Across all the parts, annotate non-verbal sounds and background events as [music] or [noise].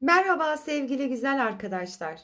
Merhaba sevgili güzel arkadaşlar.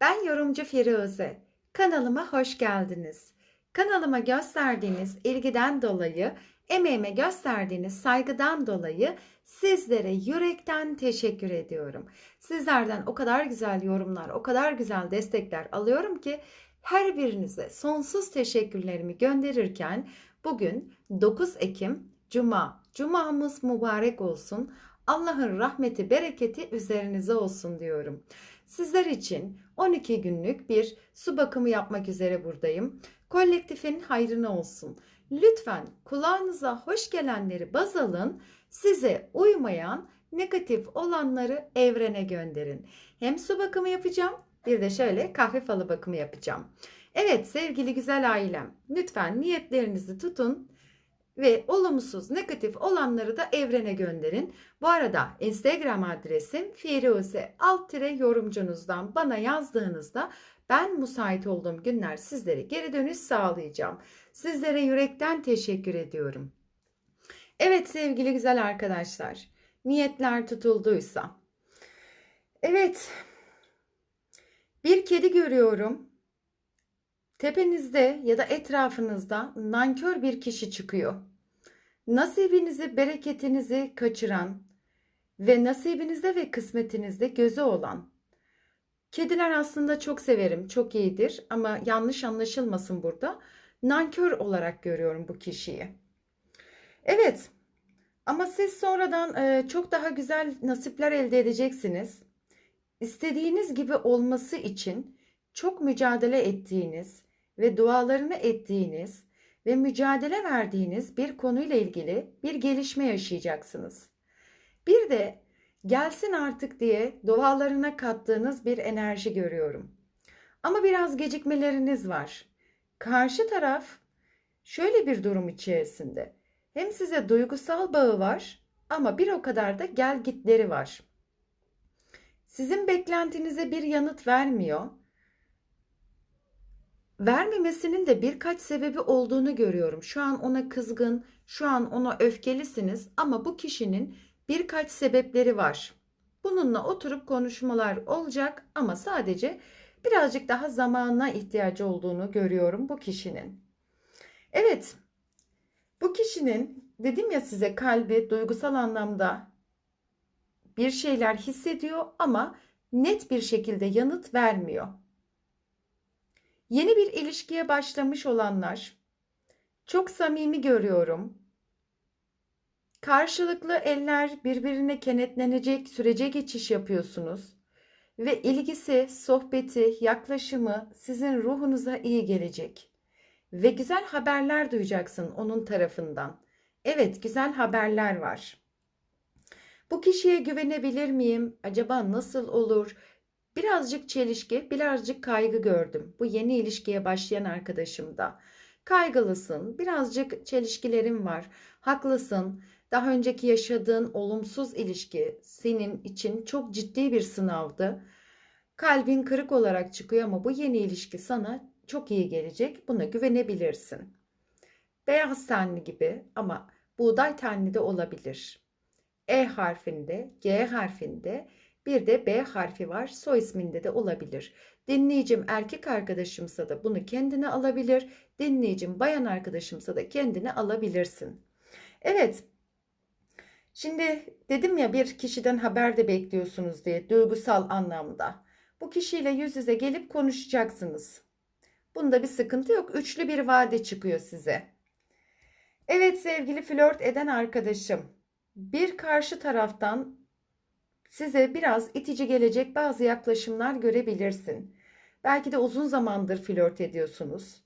Ben yorumcu Firuze. Kanalıma hoş geldiniz. Kanalıma gösterdiğiniz ilgiden dolayı, emeğime gösterdiğiniz saygıdan dolayı sizlere yürekten teşekkür ediyorum. Sizlerden o kadar güzel yorumlar, o kadar güzel destekler alıyorum ki her birinize sonsuz teşekkürlerimi gönderirken bugün 9 Ekim Cuma. Cumamız mübarek olsun. Allah'ın rahmeti, bereketi üzerinize olsun diyorum. Sizler için 12 günlük bir su bakımı yapmak üzere buradayım. Kolektifin hayrına olsun. Lütfen kulağınıza hoş gelenleri baz alın. Size uymayan negatif olanları evrene gönderin. Hem su bakımı yapacağım, bir de şöyle kahve falı bakımı yapacağım. Evet sevgili güzel ailem, lütfen niyetlerinizi tutun ve olumsuz, negatif olanları da evrene gönderin. Bu arada Instagram adresim Firuze alt tire yorumcunuzdan bana yazdığınızda ben müsait olduğum günler sizlere geri dönüş sağlayacağım. Sizlere yürekten teşekkür ediyorum. Evet sevgili güzel arkadaşlar, niyetler tutulduysa. Evet, bir kedi görüyorum. Tepenizde ya da etrafınızda nankör bir kişi çıkıyor. Nasibinizi, bereketinizi kaçıran ve nasibinizde ve kısmetinizde gözü olan. Kediler aslında çok severim, çok iyidir ama yanlış anlaşılmasın burada. Nankör olarak görüyorum bu kişiyi. Evet, ama siz sonradan e, çok daha güzel nasipler elde edeceksiniz. İstediğiniz gibi olması için çok mücadele ettiğiniz ve dualarını ettiğiniz ve mücadele verdiğiniz bir konuyla ilgili bir gelişme yaşayacaksınız. Bir de gelsin artık diye dualarına kattığınız bir enerji görüyorum. Ama biraz gecikmeleriniz var. Karşı taraf şöyle bir durum içerisinde. Hem size duygusal bağı var ama bir o kadar da gel gitleri var. Sizin beklentinize bir yanıt vermiyor vermemesinin de birkaç sebebi olduğunu görüyorum. Şu an ona kızgın, şu an ona öfkelisiniz ama bu kişinin birkaç sebepleri var. Bununla oturup konuşmalar olacak ama sadece birazcık daha zamana ihtiyacı olduğunu görüyorum bu kişinin. Evet. Bu kişinin dedim ya size kalbi duygusal anlamda bir şeyler hissediyor ama net bir şekilde yanıt vermiyor. Yeni bir ilişkiye başlamış olanlar çok samimi görüyorum. Karşılıklı eller birbirine kenetlenecek sürece geçiş yapıyorsunuz ve ilgisi, sohbeti, yaklaşımı sizin ruhunuza iyi gelecek. Ve güzel haberler duyacaksın onun tarafından. Evet, güzel haberler var. Bu kişiye güvenebilir miyim? Acaba nasıl olur? Birazcık çelişki, birazcık kaygı gördüm. Bu yeni ilişkiye başlayan arkadaşımda. Kaygılısın, birazcık çelişkilerin var. Haklısın. Daha önceki yaşadığın olumsuz ilişki senin için çok ciddi bir sınavdı. Kalbin kırık olarak çıkıyor ama bu yeni ilişki sana çok iyi gelecek. Buna güvenebilirsin. Beyaz tenli gibi ama buğday tenli de olabilir. E harfinde, G harfinde bir de B harfi var. Soy isminde de olabilir. Dinleyicim erkek arkadaşımsa da bunu kendine alabilir. Dinleyicim bayan arkadaşımsa da kendine alabilirsin. Evet. Şimdi dedim ya bir kişiden haber de bekliyorsunuz diye duygusal anlamda. Bu kişiyle yüz yüze gelip konuşacaksınız. Bunda bir sıkıntı yok. Üçlü bir vade çıkıyor size. Evet sevgili flört eden arkadaşım. Bir karşı taraftan size biraz itici gelecek bazı yaklaşımlar görebilirsin. Belki de uzun zamandır flört ediyorsunuz.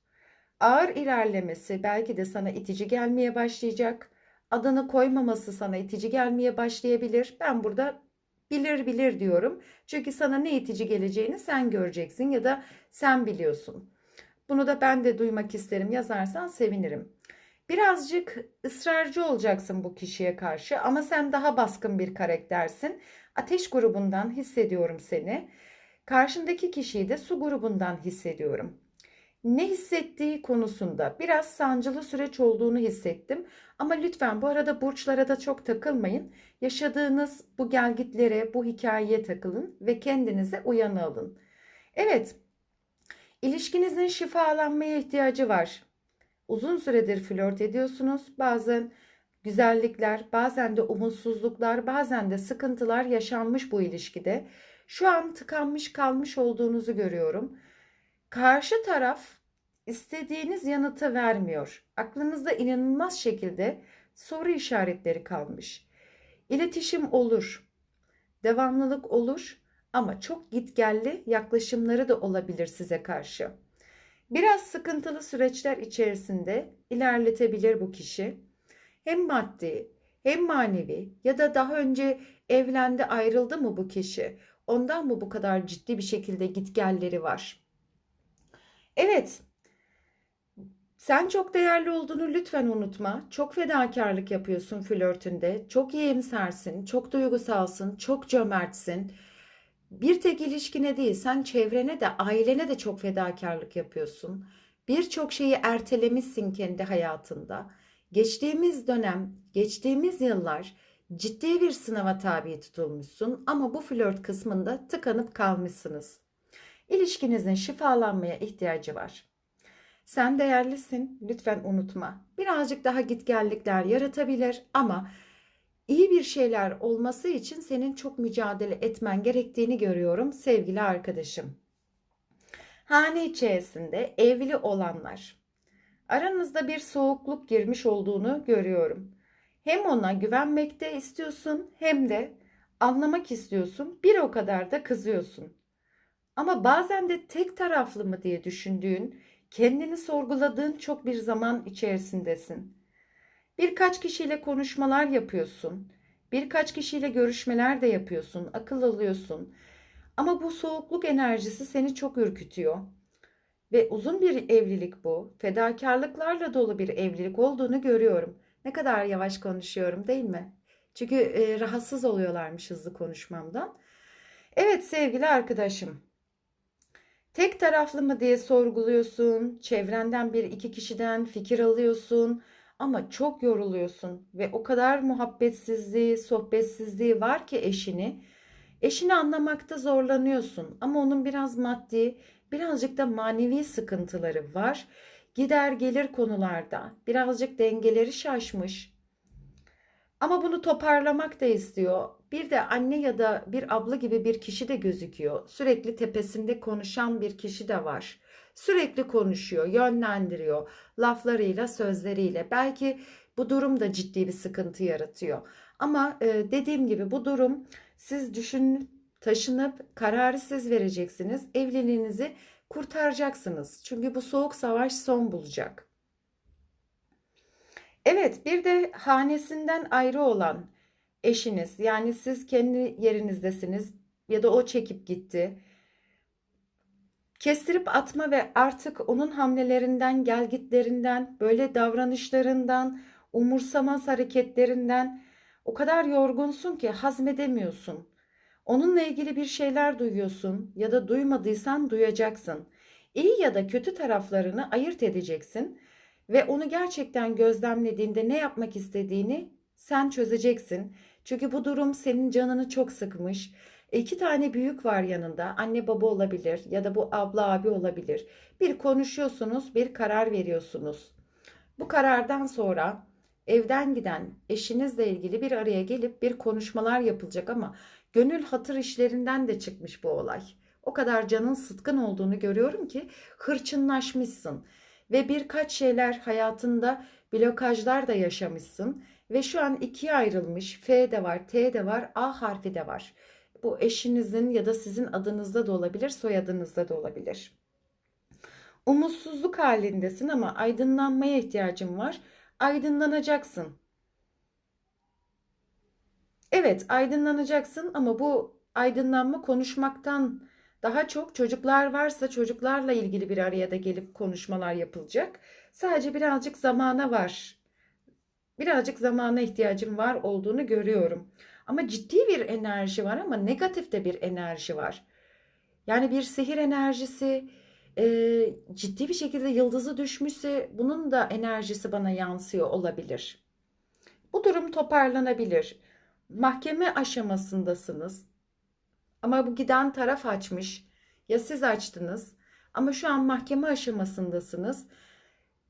Ağır ilerlemesi belki de sana itici gelmeye başlayacak. Adını koymaması sana itici gelmeye başlayabilir. Ben burada bilir bilir diyorum. Çünkü sana ne itici geleceğini sen göreceksin ya da sen biliyorsun. Bunu da ben de duymak isterim yazarsan sevinirim. Birazcık ısrarcı olacaksın bu kişiye karşı ama sen daha baskın bir karaktersin. Ateş grubundan hissediyorum seni. Karşındaki kişiyi de su grubundan hissediyorum. ne hissettiği konusunda biraz sancılı süreç olduğunu hissettim. Ama lütfen bu arada burçlara da çok takılmayın. Yaşadığınız bu gelgitlere, bu hikayeye takılın ve kendinize uyanı alın. Evet, ilişkinizin şifalanmaya ihtiyacı var. Uzun süredir flört ediyorsunuz. Bazen güzellikler, bazen de umutsuzluklar, bazen de sıkıntılar yaşanmış bu ilişkide. Şu an tıkanmış kalmış olduğunuzu görüyorum. Karşı taraf istediğiniz yanıtı vermiyor. Aklınızda inanılmaz şekilde soru işaretleri kalmış. İletişim olur, devamlılık olur ama çok gitgelli yaklaşımları da olabilir size karşı. Biraz sıkıntılı süreçler içerisinde ilerletebilir bu kişi. Hem maddi hem manevi ya da daha önce evlendi ayrıldı mı bu kişi? Ondan mı bu kadar ciddi bir şekilde gitgelleri var? Evet. Sen çok değerli olduğunu lütfen unutma. Çok fedakarlık yapıyorsun flörtünde. Çok iyimsersin, çok duygusalsın, çok cömertsin. Bir tek ilişkine değil, sen çevrene de, ailene de çok fedakarlık yapıyorsun. Birçok şeyi ertelemişsin kendi hayatında. Geçtiğimiz dönem, geçtiğimiz yıllar ciddi bir sınava tabi tutulmuşsun ama bu flört kısmında tıkanıp kalmışsınız. İlişkinizin şifalanmaya ihtiyacı var. Sen değerlisin, lütfen unutma. Birazcık daha gitgellikler yaratabilir ama iyi bir şeyler olması için senin çok mücadele etmen gerektiğini görüyorum sevgili arkadaşım. Hane içerisinde evli olanlar. Aranızda bir soğukluk girmiş olduğunu görüyorum. Hem ona güvenmekte istiyorsun hem de anlamak istiyorsun. Bir o kadar da kızıyorsun. Ama bazen de tek taraflı mı diye düşündüğün, kendini sorguladığın çok bir zaman içerisindesin. Birkaç kişiyle konuşmalar yapıyorsun. Birkaç kişiyle görüşmeler de yapıyorsun, akıl alıyorsun. Ama bu soğukluk enerjisi seni çok ürkütüyor. Ve uzun bir evlilik bu. Fedakarlıklarla dolu bir evlilik olduğunu görüyorum. Ne kadar yavaş konuşuyorum değil mi? Çünkü e, rahatsız oluyorlarmış hızlı konuşmamdan. Evet sevgili arkadaşım. Tek taraflı mı diye sorguluyorsun. Çevrenden bir iki kişiden fikir alıyorsun. Ama çok yoruluyorsun ve o kadar muhabbetsizliği, sohbetsizliği var ki eşini. Eşini anlamakta zorlanıyorsun ama onun biraz maddi, birazcık da manevi sıkıntıları var. Gider gelir konularda birazcık dengeleri şaşmış. Ama bunu toparlamak da istiyor. Bir de anne ya da bir abla gibi bir kişi de gözüküyor. Sürekli tepesinde konuşan bir kişi de var. Sürekli konuşuyor, yönlendiriyor laflarıyla, sözleriyle. Belki bu durum da ciddi bir sıkıntı yaratıyor. Ama e, dediğim gibi bu durum siz düşün taşınıp kararı siz vereceksiniz. Evliliğinizi kurtaracaksınız. Çünkü bu soğuk savaş son bulacak. Evet, bir de hanesinden ayrı olan eşiniz, yani siz kendi yerinizdesiniz ya da o çekip gitti. Kestirip atma ve artık onun hamlelerinden, gelgitlerinden, böyle davranışlarından, umursamaz hareketlerinden o kadar yorgunsun ki hazmedemiyorsun. Onunla ilgili bir şeyler duyuyorsun ya da duymadıysan duyacaksın. İyi ya da kötü taraflarını ayırt edeceksin ve onu gerçekten gözlemlediğinde ne yapmak istediğini sen çözeceksin. Çünkü bu durum senin canını çok sıkmış. İki tane büyük var yanında. Anne baba olabilir ya da bu abla abi olabilir. Bir konuşuyorsunuz, bir karar veriyorsunuz. Bu karardan sonra evden giden eşinizle ilgili bir araya gelip bir konuşmalar yapılacak ama gönül hatır işlerinden de çıkmış bu olay. O kadar canın sıtkın olduğunu görüyorum ki hırçınlaşmışsın ve birkaç şeyler hayatında blokajlar da yaşamışsın ve şu an ikiye ayrılmış F de var, T de var, A harfi de var. Bu eşinizin ya da sizin adınızda da olabilir, soyadınızda da olabilir. Umutsuzluk halindesin ama aydınlanmaya ihtiyacın var. Aydınlanacaksın. Evet, aydınlanacaksın ama bu aydınlanma konuşmaktan daha çok çocuklar varsa çocuklarla ilgili bir araya da gelip konuşmalar yapılacak. Sadece birazcık zamana var. Birazcık zamana ihtiyacım var olduğunu görüyorum. Ama ciddi bir enerji var ama negatif de bir enerji var. Yani bir sihir enerjisi, Ee, ciddi bir şekilde yıldızı düşmüşse bunun da enerjisi bana yansıyor olabilir. Bu durum toparlanabilir. Mahkeme aşamasındasınız. Ama bu giden taraf açmış. Ya siz açtınız. Ama şu an mahkeme aşamasındasınız.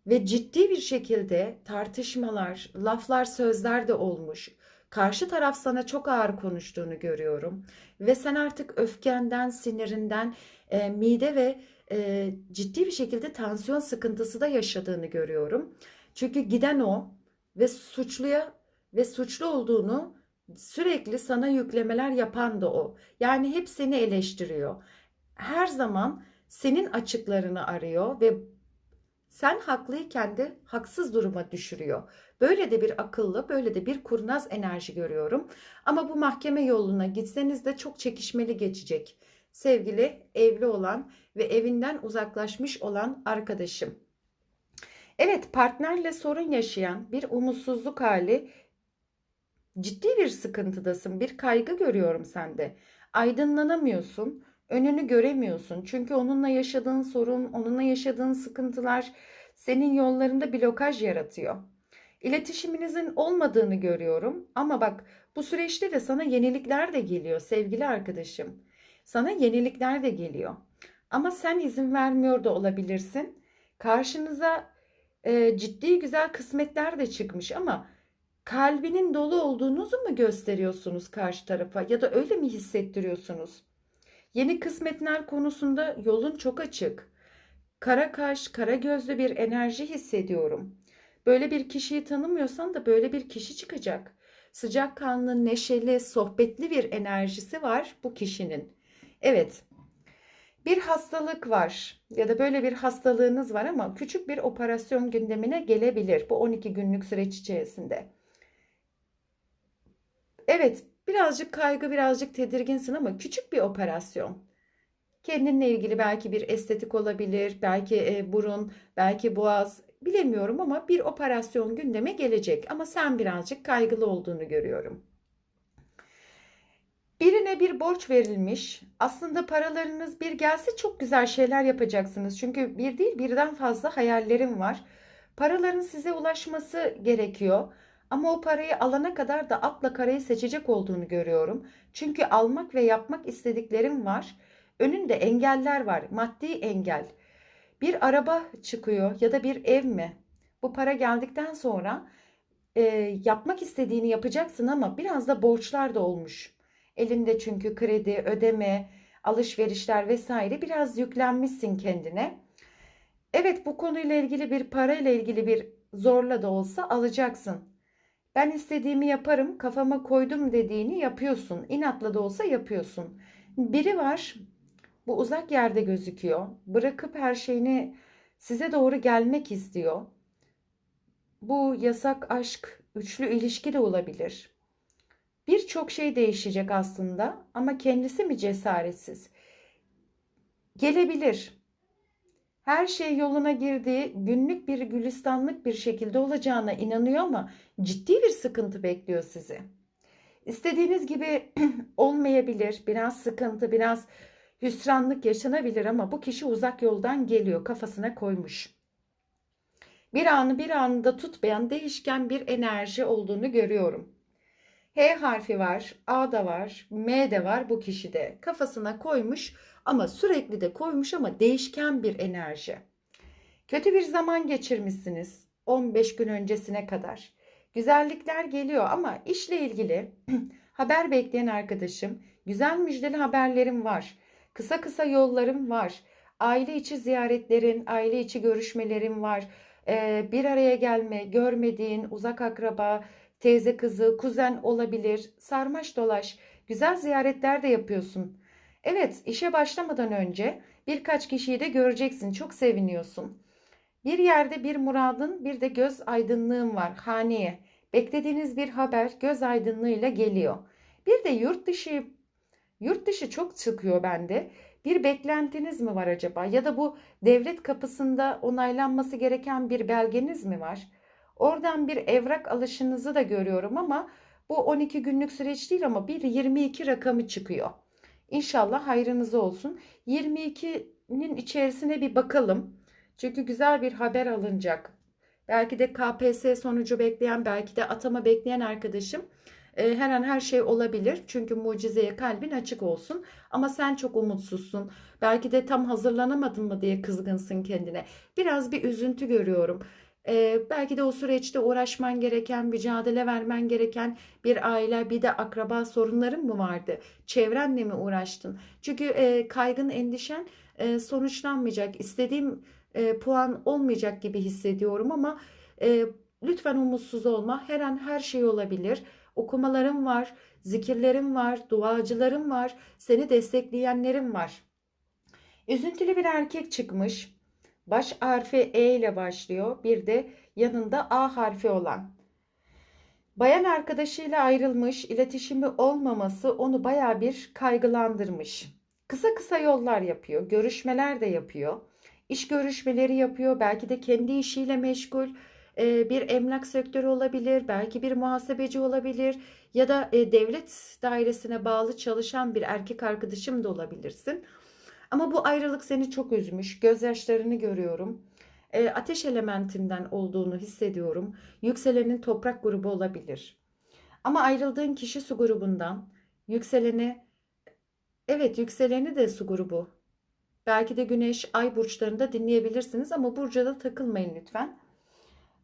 Ve ciddi bir şekilde tartışmalar, laflar, sözler de olmuş. Karşı taraf sana çok ağır konuştuğunu görüyorum. Ve sen artık öfkenden, sinirinden, e, mide ve e, ciddi bir şekilde tansiyon sıkıntısı da yaşadığını görüyorum. Çünkü giden o ve suçluya ve suçlu olduğunu sürekli sana yüklemeler yapan da o. Yani hep seni eleştiriyor. Her zaman senin açıklarını arıyor ve sen haklıyken de haksız duruma düşürüyor. Böyle de bir akıllı, böyle de bir kurnaz enerji görüyorum. Ama bu mahkeme yoluna gitseniz de çok çekişmeli geçecek. Sevgili evli olan ve evinden uzaklaşmış olan arkadaşım. Evet, partnerle sorun yaşayan bir umutsuzluk hali, ciddi bir sıkıntıdasın, bir kaygı görüyorum sende. Aydınlanamıyorsun, önünü göremiyorsun. Çünkü onunla yaşadığın sorun, onunla yaşadığın sıkıntılar senin yollarında blokaj yaratıyor. İletişiminizin olmadığını görüyorum ama bak bu süreçte de sana yenilikler de geliyor sevgili arkadaşım. Sana yenilikler de geliyor. Ama sen izin vermiyor da olabilirsin. Karşınıza e, ciddi güzel kısmetler de çıkmış ama kalbinin dolu olduğunuzu mu gösteriyorsunuz karşı tarafa ya da öyle mi hissettiriyorsunuz? Yeni kısmetler konusunda yolun çok açık. Kara kaş, kara gözlü bir enerji hissediyorum. Böyle bir kişiyi tanımıyorsan da böyle bir kişi çıkacak. Sıcakkanlı, neşeli, sohbetli bir enerjisi var bu kişinin. Evet. Bir hastalık var ya da böyle bir hastalığınız var ama küçük bir operasyon gündemine gelebilir bu 12 günlük süreç içerisinde. Evet, birazcık kaygı, birazcık tedirginsin ama küçük bir operasyon. Kendinle ilgili belki bir estetik olabilir, belki e, burun, belki boğaz, bilemiyorum ama bir operasyon gündeme gelecek. Ama sen birazcık kaygılı olduğunu görüyorum. Birine bir borç verilmiş. Aslında paralarınız bir gelse çok güzel şeyler yapacaksınız. Çünkü bir değil birden fazla hayallerim var. Paraların size ulaşması gerekiyor. Ama o parayı alana kadar da atla karayı seçecek olduğunu görüyorum. Çünkü almak ve yapmak istediklerim var. Önünde engeller var. Maddi engel. Bir araba çıkıyor ya da bir ev mi? Bu para geldikten sonra e, yapmak istediğini yapacaksın ama biraz da borçlar da olmuş. Elinde çünkü kredi, ödeme, alışverişler vesaire biraz yüklenmişsin kendine. Evet bu konuyla ilgili bir parayla ilgili bir zorla da olsa alacaksın. Ben istediğimi yaparım, kafama koydum dediğini yapıyorsun. İnatla da olsa yapıyorsun. Biri var, bu uzak yerde gözüküyor. Bırakıp her şeyini size doğru gelmek istiyor. Bu yasak aşk, üçlü ilişki de olabilir. Birçok şey değişecek aslında ama kendisi mi cesaretsiz? Gelebilir. Her şey yoluna girdiği günlük bir gülistanlık bir şekilde olacağına inanıyor ama ciddi bir sıkıntı bekliyor sizi. İstediğiniz gibi [clears throat] olmayabilir. Biraz sıkıntı, biraz hüsranlık yaşanabilir ama bu kişi uzak yoldan geliyor, kafasına koymuş. Bir anı bir anında tutmayan değişken bir enerji olduğunu görüyorum. H harfi var, A da var, M de var bu kişide. Kafasına koymuş ama sürekli de koymuş ama değişken bir enerji. Kötü bir zaman geçirmişsiniz 15 gün öncesine kadar. Güzellikler geliyor ama işle ilgili [clears throat] haber bekleyen arkadaşım güzel müjdeli haberlerim var. Kısa kısa yollarım var. Aile içi ziyaretlerin, aile içi görüşmelerim var. Ee, bir araya gelme, görmediğin uzak akraba, teyze kızı, kuzen olabilir. Sarmaş dolaş, güzel ziyaretler de yapıyorsun. Evet, işe başlamadan önce birkaç kişiyi de göreceksin. Çok seviniyorsun. Bir yerde bir muradın, bir de göz aydınlığın var haneye. Beklediğiniz bir haber göz aydınlığıyla geliyor. Bir de yurt dışı Yurt dışı çok çıkıyor bende. Bir beklentiniz mi var acaba? Ya da bu devlet kapısında onaylanması gereken bir belgeniz mi var? Oradan bir evrak alışınızı da görüyorum ama bu 12 günlük süreç değil ama bir 22 rakamı çıkıyor. İnşallah hayrınız olsun. 22 haberinin içerisine bir bakalım. Çünkü güzel bir haber alınacak. Belki de KPSS sonucu bekleyen, belki de atama bekleyen arkadaşım e, her an her şey olabilir. Çünkü mucizeye kalbin açık olsun. Ama sen çok umutsuzsun. Belki de tam hazırlanamadın mı diye kızgınsın kendine. Biraz bir üzüntü görüyorum. E, belki de o süreçte uğraşman gereken, mücadele vermen gereken bir aile, bir de akraba sorunların mı vardı? Çevrenle mi uğraştın? Çünkü e, kaygın, endişen e, sonuçlanmayacak. İstediğim e, puan olmayacak gibi hissediyorum ama e, lütfen umutsuz olma. Her an her şey olabilir. Okumalarım var, zikirlerim var, duacılarım var, seni destekleyenlerim var. Üzüntülü bir erkek çıkmış. Baş harfi E ile başlıyor. Bir de yanında A harfi olan. Bayan arkadaşıyla ayrılmış, iletişimi olmaması onu baya bir kaygılandırmış. Kısa kısa yollar yapıyor, görüşmeler de yapıyor. İş görüşmeleri yapıyor, belki de kendi işiyle meşgul. Ee, bir emlak sektörü olabilir, belki bir muhasebeci olabilir ya da e, devlet dairesine bağlı çalışan bir erkek arkadaşım da olabilirsin. Ama bu ayrılık seni çok üzmüş. Gözyaşlarını görüyorum. E, ateş elementinden olduğunu hissediyorum. Yükselenin toprak grubu olabilir. Ama ayrıldığın kişi su grubundan. Yükseleni evet yükseleni de su grubu. Belki de güneş ay burçlarında dinleyebilirsiniz ama burca da takılmayın lütfen.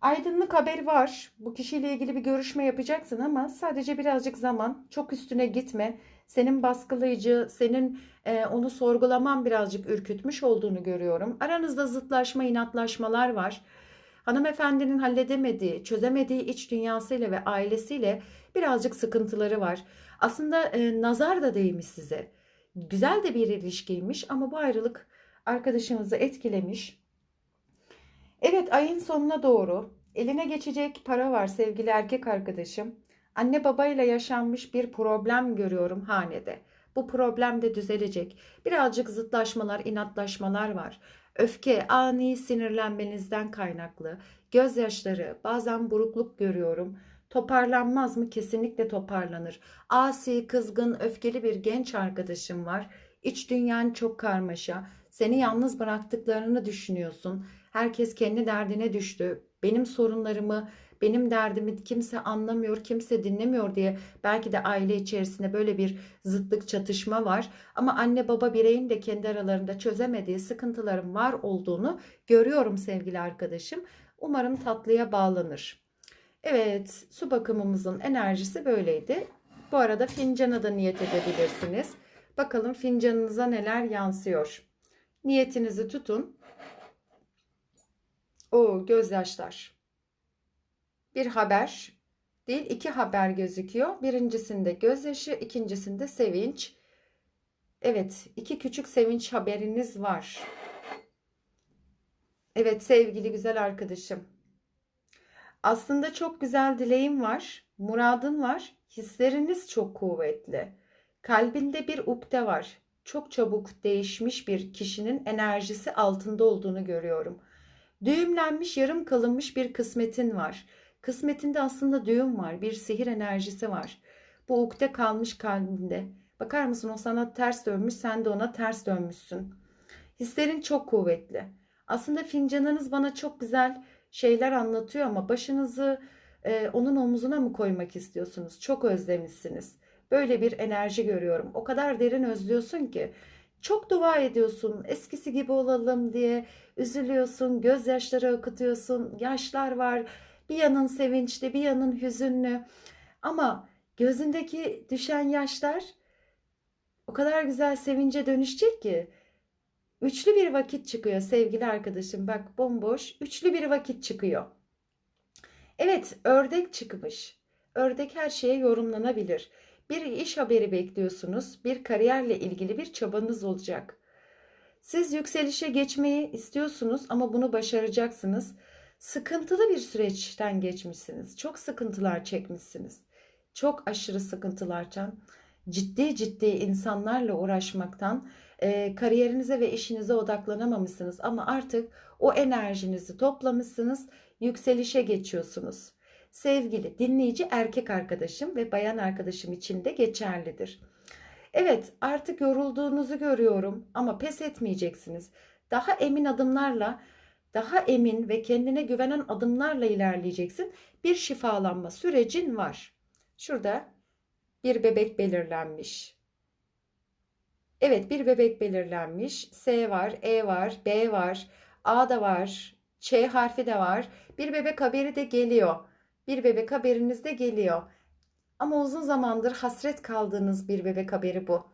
Aydınlık haberi var. Bu kişiyle ilgili bir görüşme yapacaksın ama sadece birazcık zaman. Çok üstüne gitme. Senin baskılayıcı, senin e, onu sorgulaman birazcık ürkütmüş olduğunu görüyorum. Aranızda zıtlaşma, inatlaşmalar var. Hanımefendinin halledemediği, çözemediği iç dünyasıyla ve ailesiyle birazcık sıkıntıları var. Aslında e, nazar da değmiş size. Güzel de bir ilişkiymiş ama bu ayrılık arkadaşınızı etkilemiş. Evet ayın sonuna doğru eline geçecek para var sevgili erkek arkadaşım. Anne babayla yaşanmış bir problem görüyorum hanede. Bu problem de düzelecek. Birazcık zıtlaşmalar, inatlaşmalar var. Öfke, ani sinirlenmenizden kaynaklı. Gözyaşları, bazen burukluk görüyorum. Toparlanmaz mı? Kesinlikle toparlanır. Asi, kızgın, öfkeli bir genç arkadaşım var. İç dünyan çok karmaşa. Seni yalnız bıraktıklarını düşünüyorsun. Herkes kendi derdine düştü. Benim sorunlarımı, benim derdimi kimse anlamıyor, kimse dinlemiyor diye belki de aile içerisinde böyle bir zıtlık, çatışma var. Ama anne baba bireyin de kendi aralarında çözemediği sıkıntıların var olduğunu görüyorum sevgili arkadaşım. Umarım tatlıya bağlanır. Evet, su bakımımızın enerjisi böyleydi. Bu arada fincana da niyet edebilirsiniz. Bakalım fincanınıza neler yansıyor. Niyetinizi tutun. O gözyaşlar. Bir haber değil iki haber gözüküyor. Birincisinde gözyaşı, ikincisinde sevinç. Evet, iki küçük sevinç haberiniz var. Evet sevgili güzel arkadaşım. Aslında çok güzel dileğim var, muradın var, hisleriniz çok kuvvetli. Kalbinde bir ukde var. Çok çabuk değişmiş bir kişinin enerjisi altında olduğunu görüyorum. Düğümlenmiş, yarım kalınmış bir kısmetin var. Kısmetinde aslında düğüm var, bir sihir enerjisi var. Bu ukde kalmış kalbinde. Bakar mısın o sana ters dönmüş, sen de ona ters dönmüşsün. Hislerin çok kuvvetli. Aslında fincanınız bana çok güzel şeyler anlatıyor ama başınızı e, onun omuzuna mı koymak istiyorsunuz? Çok özlemişsiniz. Böyle bir enerji görüyorum. O kadar derin özlüyorsun ki. Çok dua ediyorsun. Eskisi gibi olalım diye üzülüyorsun. Gözyaşları akıtıyorsun. Yaşlar var. Bir yanın sevinçli, bir yanın hüzünlü. Ama gözündeki düşen yaşlar o kadar güzel sevince dönüşecek ki. Üçlü bir vakit çıkıyor sevgili arkadaşım. Bak bomboş üçlü bir vakit çıkıyor. Evet ördek çıkmış. Ördek her şeye yorumlanabilir. Bir iş haberi bekliyorsunuz. Bir kariyerle ilgili bir çabanız olacak. Siz yükselişe geçmeyi istiyorsunuz ama bunu başaracaksınız. Sıkıntılı bir süreçten geçmişsiniz. Çok sıkıntılar çekmişsiniz. Çok aşırı sıkıntılardan, ciddi ciddi insanlarla uğraşmaktan e, kariyerinize ve işinize odaklanamamışsınız ama artık o enerjinizi toplamışsınız, yükselişe geçiyorsunuz. Sevgili dinleyici erkek arkadaşım ve bayan arkadaşım için de geçerlidir. Evet, artık yorulduğunuzu görüyorum ama pes etmeyeceksiniz. Daha emin adımlarla, daha emin ve kendine güvenen adımlarla ilerleyeceksin. Bir şifalanma sürecin var. Şurada bir bebek belirlenmiş. Evet, bir bebek belirlenmiş. S var, E var, B var, A da var, Ç harfi de var. Bir bebek haberi de geliyor. Bir bebek haberiniz de geliyor. Ama uzun zamandır hasret kaldığınız bir bebek haberi bu.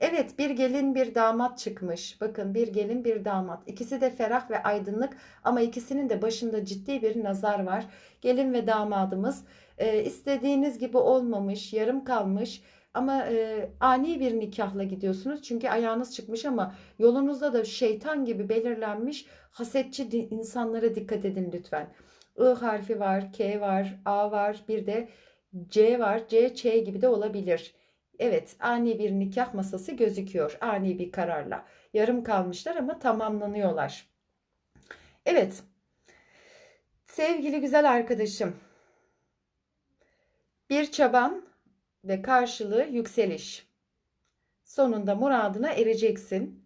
Evet, bir gelin bir damat çıkmış. Bakın bir gelin bir damat. İkisi de ferah ve aydınlık ama ikisinin de başında ciddi bir nazar var. Gelin ve damadımız e, istediğiniz gibi olmamış, yarım kalmış ama e, ani bir nikahla gidiyorsunuz. Çünkü ayağınız çıkmış ama yolunuzda da şeytan gibi belirlenmiş hasetçi insanlara dikkat edin lütfen. I harfi var, K var, A var, bir de C var. C, Ç gibi de olabilir. Evet, ani bir nikah masası gözüküyor. Ani bir kararla. Yarım kalmışlar ama tamamlanıyorlar. Evet, sevgili güzel arkadaşım. Bir çaban ve karşılığı yükseliş. Sonunda muradına ereceksin.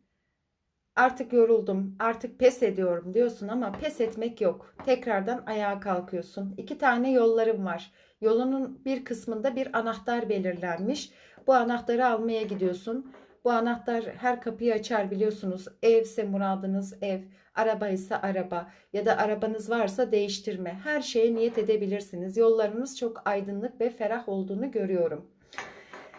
Artık yoruldum, artık pes ediyorum diyorsun ama pes etmek yok. Tekrardan ayağa kalkıyorsun. İki tane yollarım var. Yolunun bir kısmında bir anahtar belirlenmiş. Bu anahtarı almaya gidiyorsun. Bu anahtar her kapıyı açar biliyorsunuz. Evse muradınız ev, araba ise araba ya da arabanız varsa değiştirme. Her şeye niyet edebilirsiniz. Yollarınız çok aydınlık ve ferah olduğunu görüyorum.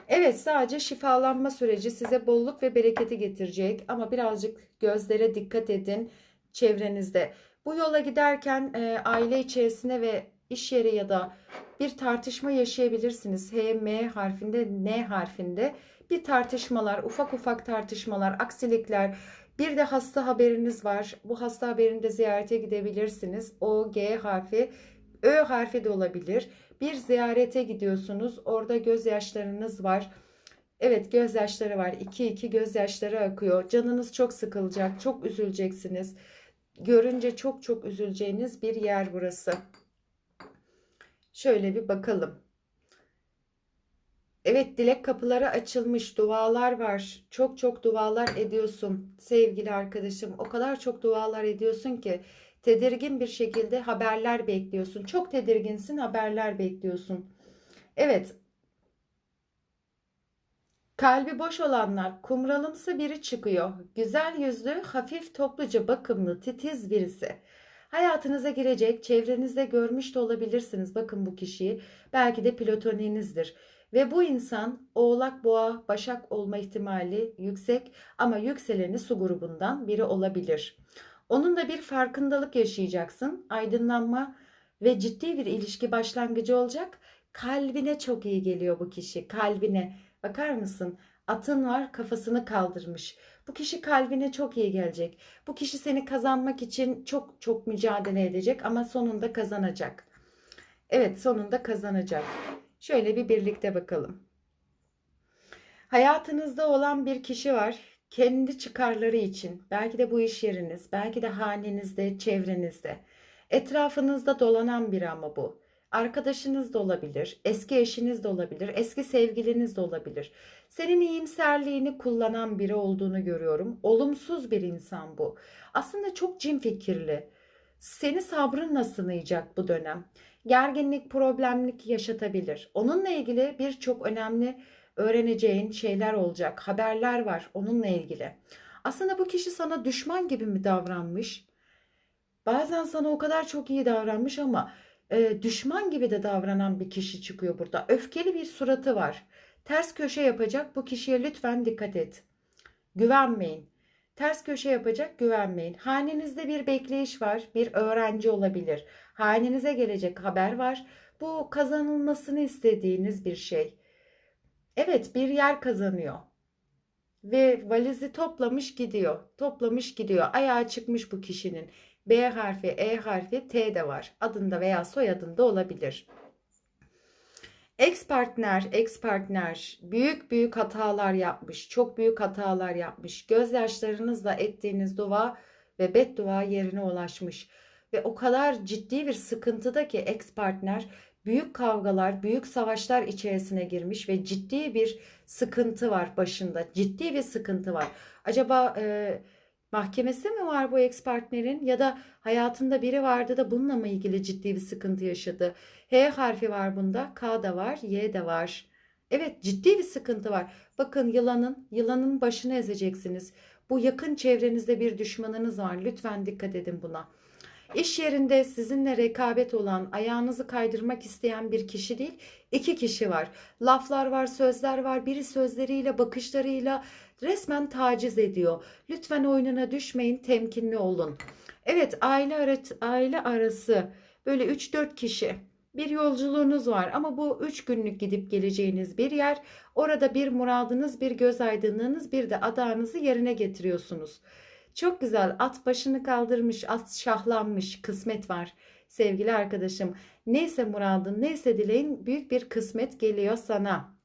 Evet sadece şifalanma süreci size bolluk ve bereketi getirecek ama birazcık gözlere dikkat edin çevrenizde. Bu yola giderken e, aile içerisinde ve iş yeri ya da bir tartışma yaşayabilirsiniz. H, M harfinde, N harfinde bir tartışmalar, ufak ufak tartışmalar, aksilikler. Bir de hasta haberiniz var. Bu hasta haberinde ziyarete gidebilirsiniz. O, G harfi, Ö harfi de olabilir. Bir ziyarete gidiyorsunuz. Orada gözyaşlarınız var. Evet gözyaşları var. 2 2 gözyaşları akıyor. Canınız çok sıkılacak. Çok üzüleceksiniz. Görünce çok çok üzüleceğiniz bir yer burası. Şöyle bir bakalım. Evet dilek kapıları açılmış. Dualar var. Çok çok dualar ediyorsun sevgili arkadaşım. O kadar çok dualar ediyorsun ki tedirgin bir şekilde haberler bekliyorsun. Çok tedirginsin, haberler bekliyorsun. Evet. Kalbi boş olanlar, kumralımsı biri çıkıyor. Güzel yüzlü, hafif topluca bakımlı, titiz birisi. Hayatınıza girecek, çevrenizde görmüş de olabilirsiniz. Bakın bu kişiyi. Belki de platoninizdir. Ve bu insan Oğlak, Boğa, Başak olma ihtimali yüksek ama yükseleni su grubundan biri olabilir. Onunla bir farkındalık yaşayacaksın. Aydınlanma ve ciddi bir ilişki başlangıcı olacak. Kalbine çok iyi geliyor bu kişi. Kalbine. Bakar mısın? Atın var kafasını kaldırmış. Bu kişi kalbine çok iyi gelecek. Bu kişi seni kazanmak için çok çok mücadele edecek ama sonunda kazanacak. Evet sonunda kazanacak. Şöyle bir birlikte bakalım. Hayatınızda olan bir kişi var. Kendi çıkarları için. Belki de bu iş yeriniz, belki de hanenizde, çevrenizde. Etrafınızda dolanan biri ama bu. Arkadaşınız da olabilir, eski eşiniz de olabilir, eski sevgiliniz de olabilir. Senin iyimserliğini kullanan biri olduğunu görüyorum. Olumsuz bir insan bu. Aslında çok cin fikirli. Seni sabrınla sınayacak bu dönem. Gerginlik, problemlik yaşatabilir. Onunla ilgili birçok önemli öğreneceğin şeyler olacak. Haberler var onunla ilgili. Aslında bu kişi sana düşman gibi mi davranmış? Bazen sana o kadar çok iyi davranmış ama e, düşman gibi de davranan bir kişi çıkıyor burada. Öfkeli bir suratı var. Ters köşe yapacak bu kişiye lütfen dikkat et. Güvenmeyin. Ters köşe yapacak güvenmeyin. Hanenizde bir bekleyiş var. Bir öğrenci olabilir. Hanenize gelecek haber var. Bu kazanılmasını istediğiniz bir şey. Evet bir yer kazanıyor. Ve valizi toplamış gidiyor. Toplamış gidiyor. Ayağa çıkmış bu kişinin. B harfi, E harfi, T de var. Adında veya soyadında olabilir. Ex partner, ex partner büyük büyük hatalar yapmış. Çok büyük hatalar yapmış. Gözyaşlarınızla ettiğiniz dua ve beddua yerine ulaşmış. Ve o kadar ciddi bir sıkıntıda ki ex partner büyük kavgalar, büyük savaşlar içerisine girmiş ve ciddi bir sıkıntı var başında. Ciddi bir sıkıntı var. Acaba e, mahkemesi mi var bu ex partnerin ya da hayatında biri vardı da bununla mı ilgili ciddi bir sıkıntı yaşadı? H harfi var bunda, K da var, Y de var. Evet, ciddi bir sıkıntı var. Bakın yılanın, yılanın başını ezeceksiniz. Bu yakın çevrenizde bir düşmanınız var. Lütfen dikkat edin buna. İş yerinde sizinle rekabet olan, ayağınızı kaydırmak isteyen bir kişi değil, iki kişi var. Laflar var, sözler var. Biri sözleriyle, bakışlarıyla resmen taciz ediyor. Lütfen oyununa düşmeyin, temkinli olun. Evet, aile, ara- aile arası böyle 3-4 kişi. Bir yolculuğunuz var ama bu 3 günlük gidip geleceğiniz bir yer. Orada bir muradınız, bir göz aydınlığınız, bir de adağınızı yerine getiriyorsunuz. Çok güzel. At başını kaldırmış, at şahlanmış. Kısmet var sevgili arkadaşım. Neyse muradın, neyse dileğin büyük bir kısmet geliyor sana.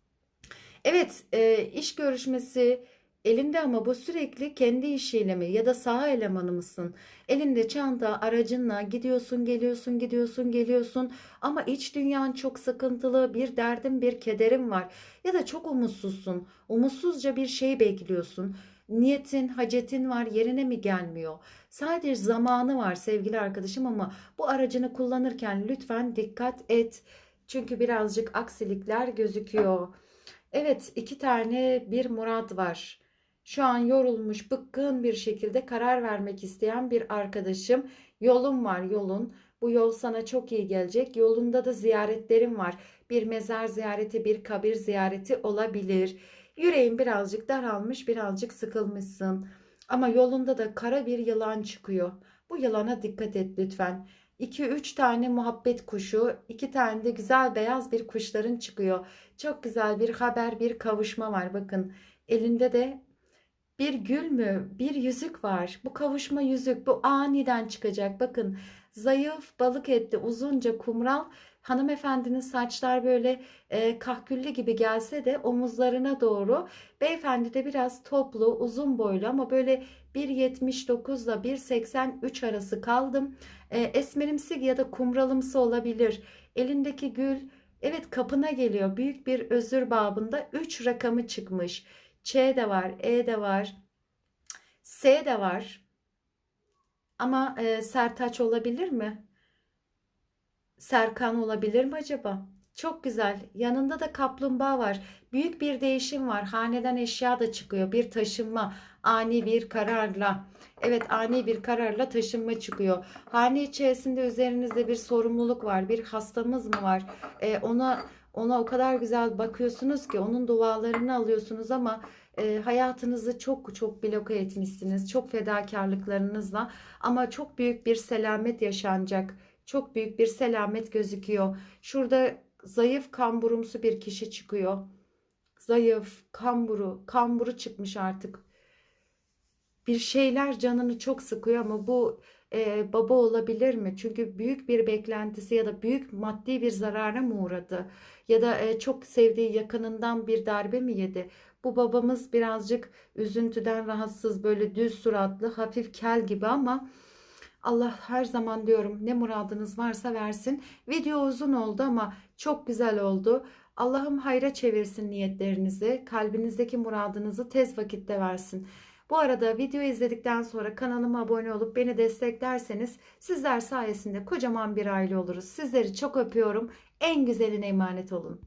Evet, e, iş görüşmesi elinde ama bu sürekli kendi işiyle mi ya da saha elemanı mısın? Elinde çanta, aracınla gidiyorsun, geliyorsun, gidiyorsun, geliyorsun ama iç dünyan çok sıkıntılı, bir derdin, bir kederin var ya da çok umutsuzsun. Umutsuzca bir şey bekliyorsun. Niyetin, hacetin var, yerine mi gelmiyor? Sadece zamanı var sevgili arkadaşım ama bu aracını kullanırken lütfen dikkat et. Çünkü birazcık aksilikler gözüküyor. Evet, iki tane bir murad var. Şu an yorulmuş, bıkkın bir şekilde karar vermek isteyen bir arkadaşım. Yolun var, yolun. Bu yol sana çok iyi gelecek. Yolunda da ziyaretlerin var. Bir mezar ziyareti, bir kabir ziyareti olabilir. Yüreğin birazcık daralmış, birazcık sıkılmışsın. Ama yolunda da kara bir yılan çıkıyor. Bu yılana dikkat et lütfen. 2-3 tane muhabbet kuşu, 2 tane de güzel beyaz bir kuşların çıkıyor. Çok güzel bir haber, bir kavuşma var. Bakın elinde de bir gül mü, bir yüzük var. Bu kavuşma yüzük, bu aniden çıkacak. Bakın zayıf, balık etli, uzunca kumral hanımefendinin saçlar böyle e, kahküllü gibi gelse de omuzlarına doğru. Beyefendi de biraz toplu, uzun boylu ama böyle 1.79 ile 1.83 arası kaldım. E, esmerimsi ya da kumralımsı olabilir. Elindeki gül evet kapına geliyor. Büyük bir özür babında 3 rakamı çıkmış. Ç de var, E de var, S de var. Ama e, Sertaç olabilir mi? Serkan olabilir mi acaba? Çok güzel. Yanında da kaplumbağa var. Büyük bir değişim var. Haneden eşya da çıkıyor. Bir taşınma, ani bir kararla. Evet, ani bir kararla taşınma çıkıyor. Hane içerisinde üzerinizde bir sorumluluk var. Bir hastamız mı var? Ee, ona ona o kadar güzel bakıyorsunuz ki onun dualarını alıyorsunuz ama e, hayatınızı çok çok bloke etmişsiniz. Çok fedakarlıklarınızla ama çok büyük bir selamet yaşanacak. Çok büyük bir selamet gözüküyor. Şurada zayıf kamburumsu bir kişi çıkıyor. Zayıf, kamburu, kamburu çıkmış artık. Bir şeyler canını çok sıkıyor ama bu e, baba olabilir mi? Çünkü büyük bir beklentisi ya da büyük maddi bir zarara mı uğradı? Ya da e, çok sevdiği yakınından bir darbe mi yedi? Bu babamız birazcık üzüntüden rahatsız, böyle düz suratlı, hafif kel gibi ama Allah her zaman diyorum ne muradınız varsa versin. Video uzun oldu ama çok güzel oldu. Allah'ım hayra çevirsin niyetlerinizi, kalbinizdeki muradınızı tez vakitte versin. Bu arada video izledikten sonra kanalıma abone olup beni desteklerseniz sizler sayesinde kocaman bir aile oluruz. Sizleri çok öpüyorum. En güzeline emanet olun.